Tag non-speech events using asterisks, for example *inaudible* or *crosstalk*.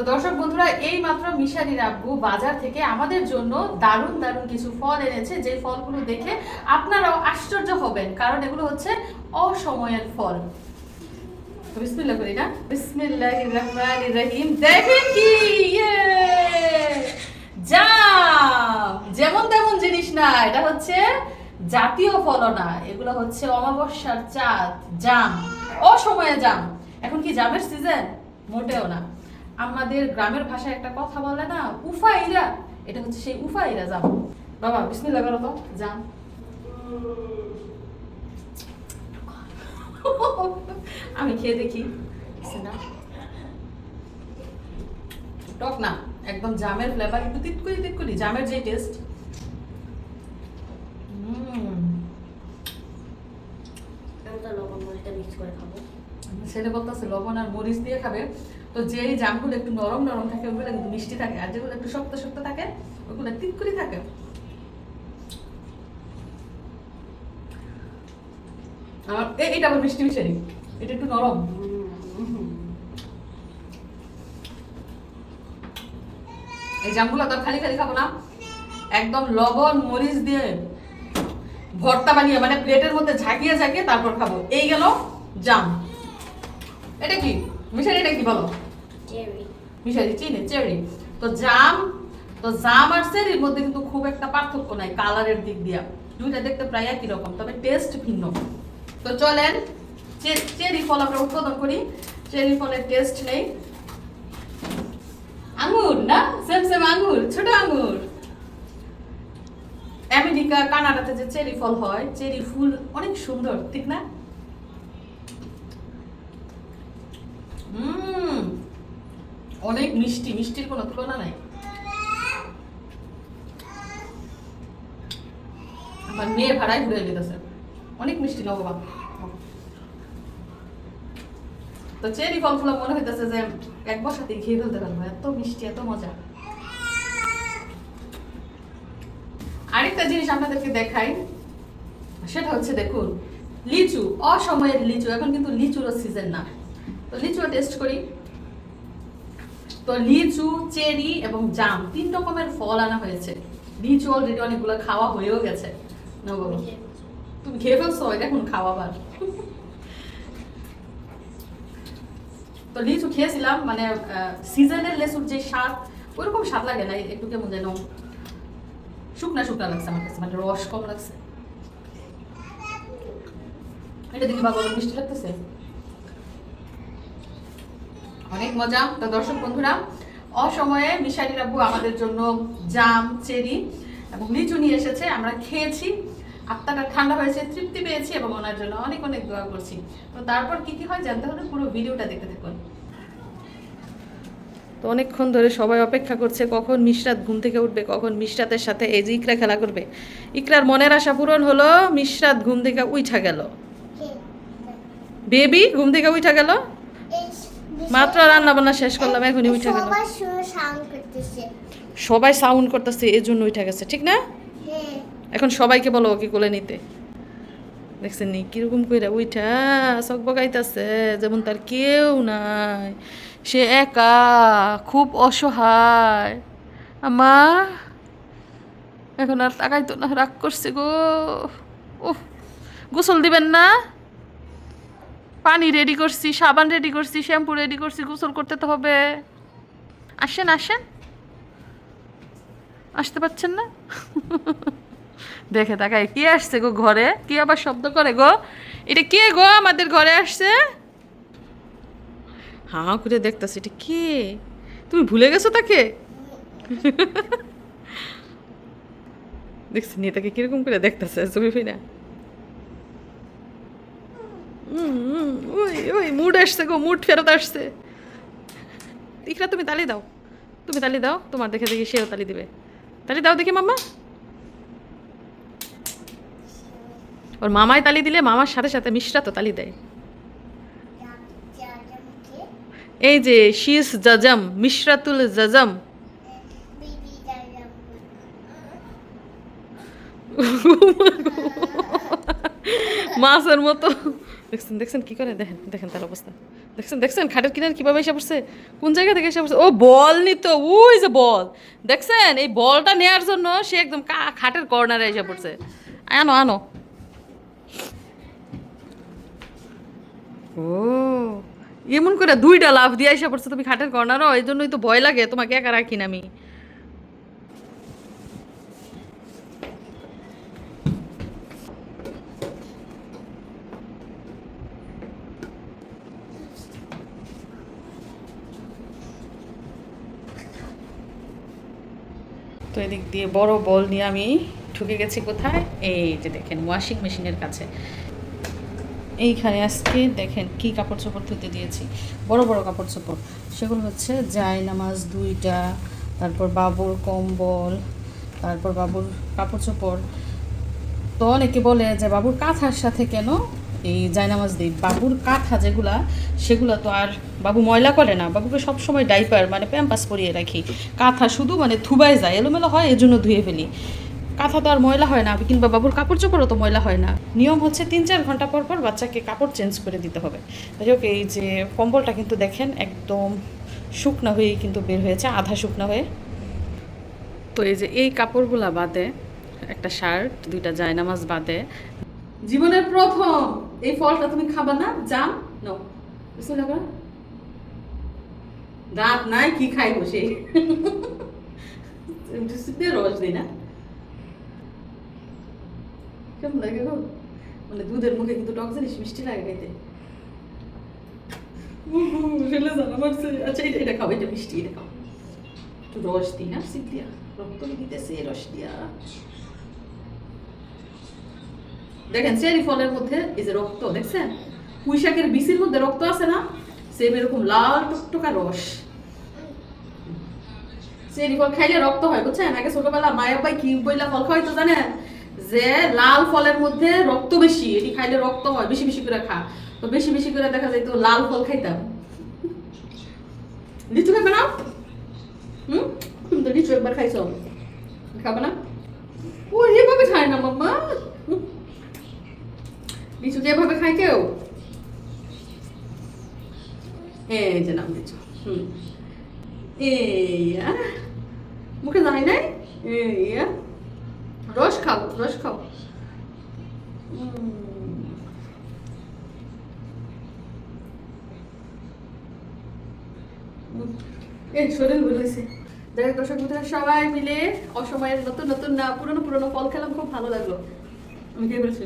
তো দর্শক বন্ধুরা এই মাত্র মিশারির আব্বু বাজার থেকে আমাদের জন্য দারুণ দারুণ কিছু ফল এনেছে। যে ফলগুলো দেখে আপনারাও আশ্চর্য হবেন, কারণ এগুলো হচ্ছে অসময়ের ফল। তো বিসমিল্লাহ করি না? বিসমিল্লাহির রহমানির রহিম। দেখেন কি? ইয়ে! জাম যেমন তেমন জিনিস না, এটা হচ্ছে জাতীয় ফল না, এগুলো হচ্ছে অমাবস্যার চাঁদ, জাম, অসময়ে জাম। এখন কি জামের সিজন মোটেও না। আমাদের গ্রামের ভাষায় একটা কথা বলে না উফাইরা। এটা হচ্ছে সেই উফাইরা জাম বাবা বিসমিল্লাহ করো তো জাম আমি খেয়ে দেখি। না টক না একদম জামের ফ্লেভার একটু তিতকুলি তিতকুলি জামের যে টেস্ট ছেলে বলতেছে লবণ আর মরিচ দিয়ে খাবে। তো যেই জামগুলো একটু নরম নরম থাকে, ওগুলো কিন্তু মিষ্টি থাকে। আর যেগুলো একটু শক্ত শক্ত থাকে, ওগুলো তিতকুলি থাকে। এ- এটা আবার মিষ্টি মিশারি। এটা একটু নরম। এই জামগুলো তো খালি খালি খাব না। একদম লবণ, মরিচ দিয়ে ভর্তা বানিয়ে মানে প্লেটের মধ্যে ঝাঁকিয়ে ঝাঁকিয়ে তারপর খাব। এই গেল জাম। এটা কি? মিশারি এটা কি বলো? চেরি মিশারি চিনি চেরি তো জাম তো জাম আর চেরির মধ্যে কিন্তু খুব একটা পার্থক্য নাই কালারের দিক দিয়া। দুইটা দেখতে প্রায় একই রকম, তবে টেস্ট ভিন্ন। তো চলেন চেরি ফল আমরা উৎপাদন করি। চেরি ফলের টেস্ট নেই। আঙ্গুর, না? সেম সেম আঙ্গুর, ছোট আঙ্গুর। আমেরিকা, কানাডাতে যে চেরি ফল হয় চেরি ফুল অনেক সুন্দর, ঠিক না? হুম। অনেক মিষ্টি, মিষ্টির কোনো তুলনা নাই। আমার মেয়ে ভাড়ায় ঘুরে যেতেছে অনেক মিষ্টি নববা তো চেরি ফলগুলো মনে হইতেছে যে এক বসাতেই খেয়ে ফেলতে পারব। এত মিষ্টি, এত মজা। আরেকটা জিনিস আপনাদেরকে দেখাই, সেটা হচ্ছে দেখুন, লিচু। অসময়ের লিচু, এখন কিন্তু লিচুরও সিজন না। তো লিচুও টেস্ট করি। তো লিচু চেরি এবং জাম তিন রকমের ফল আনা হয়েছে। লিচু অলরেডি অনেকগুলো খাওয়া হয়েও গেছে। তুমি খেয়ে ফেলছো? এটা এখন খাওয়াবার তো লিচু খেয়েছিলাম মানে সিজনের লেচুর যে স্বাদ ওইরকম স্বাদ লাগে না একটু কেমন যেন শুকনা শুকনা লাগছে আমার কাছে মানে রস কম লাগছে। এটা দেখি বাবা মিষ্টি লাগতেছে? অনেক মজা। তো দর্শক বন্ধুরা অসময়ে মিশারি আব্বু আমাদের জন্য জাম চেরি এবং লিচু নিয়ে এসেছে। আমরা খেয়েছি আত্মাটা ঠান্ডা হয়েছে তৃপ্তি পেয়েছি এবং ওনার জন্য অনেক অনেক দোয়া করছি। তো তারপর কি কি হয় জানতে হলে পুরো ভিডিওটা দেখতে থাকুন। তো অনেকক্ষণ ধরে সবাই অপেক্ষা করছে কখন মিশরাত ঘুম থেকে উঠবে কখন মিশরাতের সাথে এই যে ইকরা খেলা করবে। ইকরার মনের আশা পূরণ হলো মিশরাত ঘুম থেকে উঠা গেল। বেবি ঘুম থেকে উঠা গেল? মাত্র রান্না বান্না শেষ করলাম এখনই উঠে গেল সবাই সাউন্ড করতেছে। এর জন্য উঠে গেছে ঠিক না? হ্যাঁ। এখন সবাইকে বলো ওকে কোলে নিতে। দেখছেন নি কীরকম কইরা উইঠা চক বগাইতেছে যেমন তার কেউ নাই। সে একা খুব অসহায়। আমা এখন আর তাকাইতো না রাগ করছে গো। উফ গোসল দিবেন না? পানি রেডি করছি সাবান রেডি করছি শ্যাম্পু রেডি করছি গোসল করতে তো হবে। আসেন আসেন। আসতে পারছেন না? *laughs* দেখে তাকায় কে আসছে গো ঘরে? কি আবার শব্দ করে গো? এটা কে গো আমাদের ঘরে আসছে? হাঁ করে দেখতেছে এটা কে? তুমি ভুলে গেছো তাকে? *laughs* দেখছি নিয়ে তাকে কীরকম করে দেখতেছে ছবি উম, উম, ওই ওই, মুড আসছে গো, মুড ফেরত আসছে। ইকরা তুমি তালি দাও। তুমি তালি দাও, তোমার দেখে দেখি সেও তালি দিবে। তালি দাও দেখি মাম্মা। ওর মামায় তালি দিলে মামার সাথে সাথে মিশ্রা তো তালি দেয়। এই যে শীষ জাজম মিশ্রাতুল জাজম *laughs* মাছের মতো। দেখছেন দেখছেন কি করে? দেখেন দেখেন তার অবস্থা। দেখছেন দেখছেন খাটের কিনারে কীভাবে এসে পড়ছে? কোন জায়গা থেকে এসে পড়ছে? ও, বল নিত ওই যে বল। দেখছেন, এই বলটা নেয়ার জন্য সে একদম খাটের কর্নারে এসে পড়ছে। আনো আনো। ও, এমন করে দুইটা লাভ দিয়ে এসে পড়ছে। তুমি খাটের কর্নারও, এই জন্যই তো ভয় লাগে। তোমাকে একা রাখি না আমি। তো এদিক দিয়ে বড় বল নিয়ে আমি ঢুকে গেছি কোথায়? এই যে দেখেন ওয়াশিং মেশিনের কাছে। এইখানে আজকে দেখেন কি কাপড় চোপড় ধুতে দিয়েছি। বড় বড় কাপড় চোপড়। সেগুলো হচ্ছে জায়নামাজ দুইটা, তারপর বাবুর কম্বল, তারপর বাবুর কাপড় চোপড়। তো অনেকে বলে যে বাবুর কাঁথার সাথে কেন এই জায়নামাজ দিই। বাবুর কাঁথা যেগুলা, সেগুলো তো আর বাবু ময়লা করে না। বাবুকে সবসময় ডাইপার মানে প্যাম্পাস পরিয়ে রাখি। কাঁথা শুধু মানে ধুবাই যায়, এলোমেলো হয় এজন্য ধুয়ে ফেলি। কাঁথা তো আর ময়লা হয় না, কিংবা বাবুর কাপড় চোপড়ও তো ময়লা হয় না। নিয়ম হচ্ছে তিন চার ঘণ্টা পর পর বাচ্চাকে কাপড় চেঞ্জ করে দিতে হবে। যাই হোক, এই যে কম্বলটা কিন্তু দেখেন একদম শুকনা হয়েই কিন্তু বের হয়েছে, আধা শুকনা হয়ে। তো এই যে এই কাপড়গুলা বাদে একটা শার্ট, দুইটা জায়নামাজ বাদে। জীবনের প্রথম এই ফলটা তুমি খাবা না? জাম? নো দাঁত নাই, কি খাই বসে *laughs* রস দিই না। কেমন লাগে গো? মানে দুধের মুখে কিন্তু টক জিনিস মিষ্টি লাগে খাইতে। ফেলে জানা আচ্ছা এটা এটা খাও এটা মিষ্টি, এটা খাও। একটু রস দিই না, সিপ দিয়া। রক্ত দিতেছে, রস দিয়া। দেখেন চেরি ফলের মধ্যে এই যে রক্ত, দেখছেন? পুঁই শাকের বিচির মধ্যে রক্ত আছে না? সেম এরকম লাল টুকটুকা রস। চেরি ফল খাইলে রক্ত হয়, বুঝছেন? আগে ছোটবেলা মায়ের ভাই কি বইলা ফল খাওয়াইতো জানেন? যে লাল ফলের মধ্যে রক্ত বেশি, এটি খাইলে রক্ত হয়, বেশি বেশি করে খা। তো বেশি বেশি করে দেখা যায় তো লাল ফল খাইতাম। লিচু খাবে না? হুম? তো লিচু একবার খাইছ। খাবে না? ও এভাবে খায় না মাম্মা। লিচু যে এভাবে খায় কেউ? এই যে নাম লিচু, হুম। মুখে যায় নাই? এই আহ। রস খাও রস খাও। সবাই মিলে অসময়ের নতুন নতুন না পুরনো পুরনো ফল খেলাম, খুব ভালো লাগল। আমি কে বলছি?